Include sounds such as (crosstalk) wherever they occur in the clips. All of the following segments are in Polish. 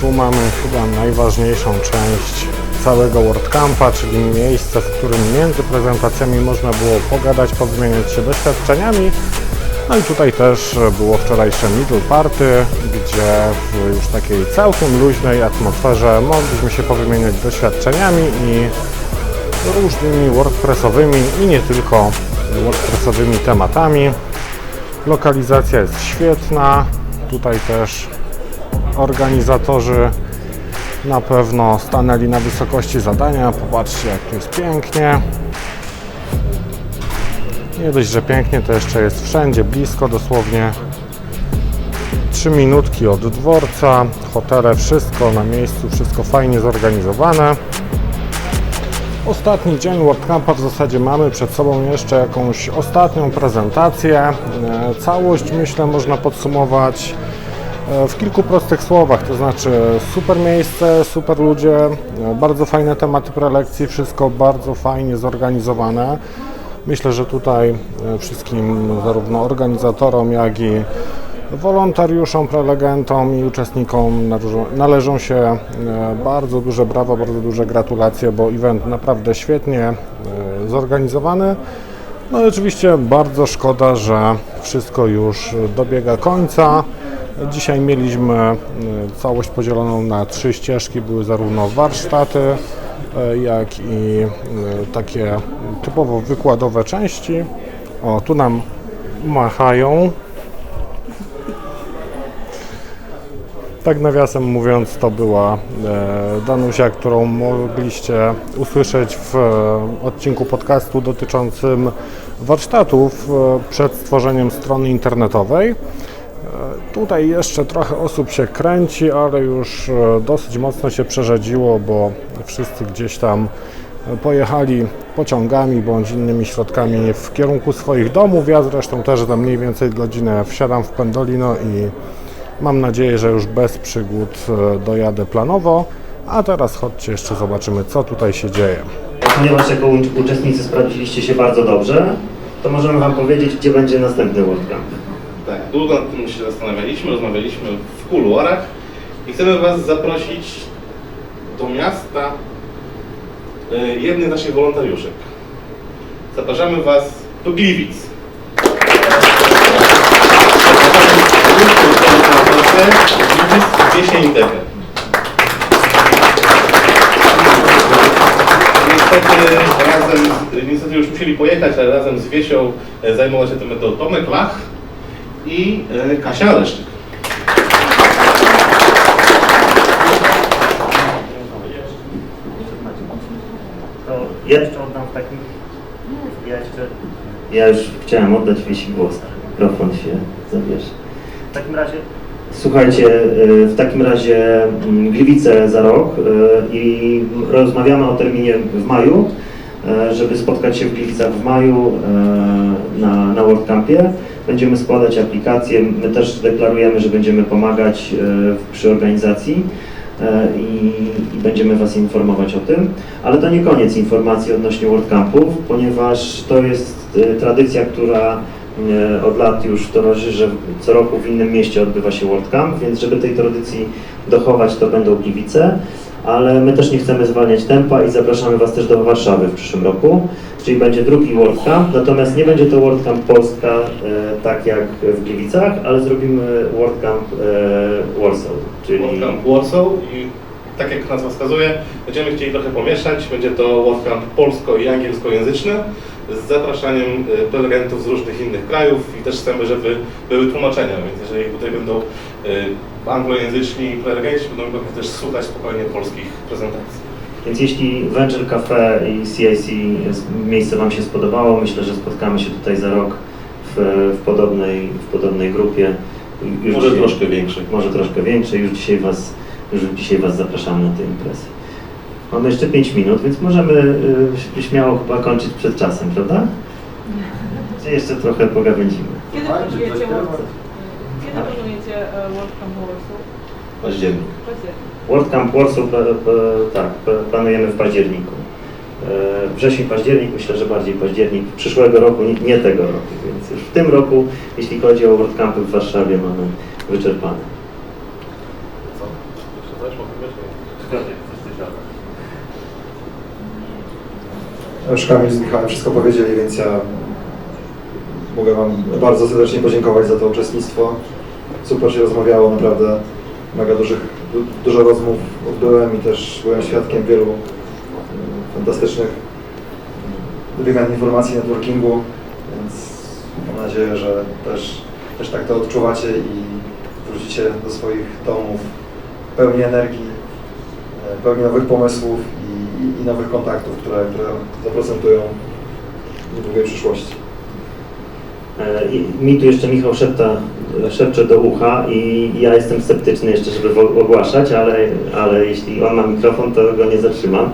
Tu mamy chyba najważniejszą część całego WordCampa, czyli miejsce, w którym między prezentacjami można było pogadać, powymieniać się doświadczeniami. No i tutaj też było wczorajsze middle party, gdzie w już takiej całkiem luźnej atmosferze mogliśmy się powymieniać doświadczeniami i różnymi WordPressowymi i nie tylko WordPressowymi tematami. Lokalizacja jest świetna. Tutaj też organizatorzy na pewno stanęli na wysokości zadania. Popatrzcie, jak tu jest pięknie. Nie dość, że pięknie, to jeszcze jest wszędzie blisko, dosłownie 3 minutki od dworca, hotele, wszystko na miejscu, wszystko fajnie zorganizowane. Ostatni dzień WordCampa w zasadzie mamy przed sobą jeszcze jakąś ostatnią prezentację. E, Całość myślę można podsumować w kilku prostych słowach, to znaczy super miejsce, super ludzie, e, bardzo fajne tematy prelekcji, wszystko bardzo fajnie zorganizowane. Myślę, że tutaj e, wszystkim zarówno organizatorom, jak i wolontariuszom, prelegentom i uczestnikom należą, się e, bardzo duże brawa, bardzo duże gratulacje, bo event naprawdę świetnie e, zorganizowany. No i oczywiście bardzo szkoda, że wszystko już dobiega końca. Dzisiaj mieliśmy e, całość podzieloną na trzy ścieżki. Były zarówno warsztaty, e, jak i e, takie typowo wykładowe części. O, tu nam machają. Tak nawiasem mówiąc, to była Danusia, którą mogliście usłyszeć w odcinku podcastu dotyczącym warsztatów przed stworzeniem strony internetowej. Tutaj jeszcze trochę osób się kręci, ale już e, dosyć mocno się przerzedziło, bo wszyscy gdzieś tam pojechali pociągami bądź innymi środkami w kierunku swoich domów. Ja zresztą też za mniej więcej godzinę wsiadam w Pendolino i mam nadzieję, że już bez przygód e, dojadę planowo. A teraz chodźcie jeszcze zobaczymy, co tutaj się dzieje. Ponieważ jako uczestnicy sprawdziliście się bardzo dobrze, to możemy Wam powiedzieć, gdzie będzie następny WordCamp. Tak, długo nad tym się zastanawialiśmy, rozmawialiśmy w kuluarach i chcemy Was zaprosić do miasta y, jednych naszych wolontariuszek. Zapraszamy Was do Gliwic. Gliwic, Wiesień Niestety, razem, niestety już musieli pojechać, ale razem z Wiesią e, zajmował się tym metodą Tomek Lach i e, Kasia Leszczyk. To jeszcze oddam w takim... Ja jeszcze... Ja już chciałem oddać Wiesi głos, mikrofon się zabierze. W takim razie... Słuchajcie, y, w takim razie mm, Gliwice za rok y, i rozmawiamy o terminie w maju, żeby spotkać się w Gliwicach w maju na, na WordCampie. Będziemy składać aplikacje, my też deklarujemy, że będziemy pomagać y, przy organizacji e, i, i będziemy Was informować o tym. Ale to nie koniec informacji odnośnie WordCampów, ponieważ to jest e, tradycja, która e, od lat już towarzyszy, że co roku w innym mieście odbywa się WordCamp, więc żeby tej tradycji dochować, to będą Gliwice. Ale my też nie chcemy zwalniać tempa i zapraszamy Was też do Warszawy w przyszłym roku, czyli będzie drugi WordCamp, natomiast nie będzie to WordCamp Polska e, tak jak w Gliwicach, ale zrobimy WordCamp e, Warsaw, czyli... Warsaw i tak jak nazwa wskazuje, będziemy chcieli trochę pomieszać. Będzie to WordCamp polsko i angielskojęzyczny z zapraszaniem e, prelegentów z różnych innych krajów i też chcemy, żeby były tłumaczenia, więc jeżeli tutaj będą e, anglojęzyczni prelegenci, będą mogli też słuchać spokojnie polskich prezentacji. Więc jeśli Venture Cafe i CIC miejsce Wam się spodobało, myślę, że spotkamy się tutaj za rok w, w, podobnej, w podobnej grupie. Już Może dzisiaj- troszkę większej. Może troszkę większej. Już dzisiaj Was, już dzisiaj was zapraszamy na tę imprezę. Mamy jeszcze 5 minut, więc możemy y, śmiało chyba kończyć przed czasem, prawda? Czy jeszcze trochę pogawędzimy? Kiedy planujecie World Kiedy planujecie e, Warsaw? Październik. Październik. World Camp Warsaw, e, e, tak, planujemy w październiku. E, Wrzesień, październik, myślę, że bardziej październik przyszłego roku, nie, tego roku, więc już w tym roku, jeśli chodzi o World Campy w Warszawie, mamy wyczerpane. Co? Jeszcze coś? Mogę? Już Kamil z Michałem wszystko powiedzieli, więc ja mogę Wam bardzo serdecznie podziękować za to uczestnictwo. Super się rozmawiało, naprawdę mega dużych, du, dużo rozmów odbyłem i też byłem świadkiem wielu mm, fantastycznych mm, wymian informacji, networkingu, więc mam nadzieję, że też, też tak to odczuwacie i wrócicie do swoich domów pełni energii, e, pełni nowych pomysłów i, i, nowych kontaktów, które, które zaprocentują w niedługiej przyszłości. E, Mi tu jeszcze Michał szepta, szepcze do ucha i ja jestem sceptyczny jeszcze, żeby ogłaszać, ale, ale jeśli on ma mikrofon, to go nie zatrzymam.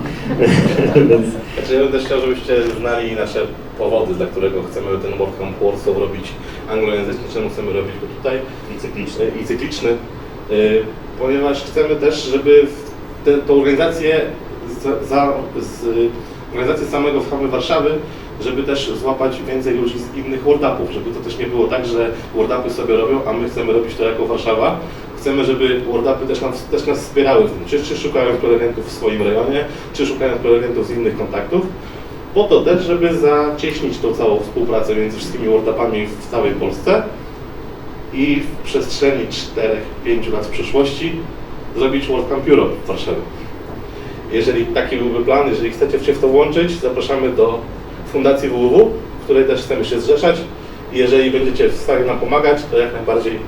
(laughs) Więc Znaczy, ja bym też chciał, żebyście znali nasze powody, dla którego chcemy ten WordCamp Warsaw robić anglojęzyczny, czemu chcemy robić go tutaj i cykliczny. i cykliczny, y, ponieważ chcemy też, żeby w te, organizację, za, za, z, organizację samego samej Warszawy, żeby też złapać więcej ludzi z innych WordUpów, żeby to też nie było tak, że WordUpy sobie robią, a my chcemy robić to jako Warszawa. Chcemy, żeby WordUpy też, nam, też nas wspierały w tym, czy, czy szukając prelegentów w swoim rejonie, czy szukając prelegentów z innych kontaktów, po to też, żeby zacieśnić tą całą współpracę między wszystkimi WordUpami w całej Polsce i w przestrzeni 4-5 lat w przyszłości zrobić WordCamp Europe w Warszawie. Jeżeli taki byłby plan, jeżeli chcecie się w to włączyć, zapraszamy do Fundacji WWW, w której też chcemy się zrzeszać. Jeżeli będziecie w stanie nam pomagać, to jak najbardziej,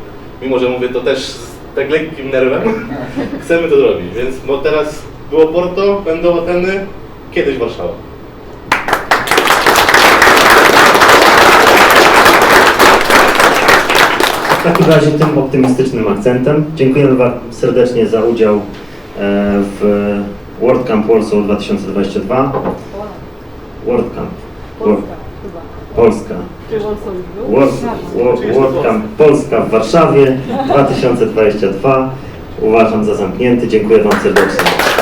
mimo że mówię to też z tak lekkim nerwem, (laughs) chcemy to zrobić. Więc bo teraz było Porto, będą Ateny, kiedyś Warszawa. W takim razie tym optymistycznym akcentem dziękujemy Wam serdecznie za udział e, w WordCamp Warsaw 2022. WordCamp. Wor- Polska chyba. Polska. WordCamp Polska w Warszawie 2022. Uważam za zamknięty. Dziękuję Wam serdecznie.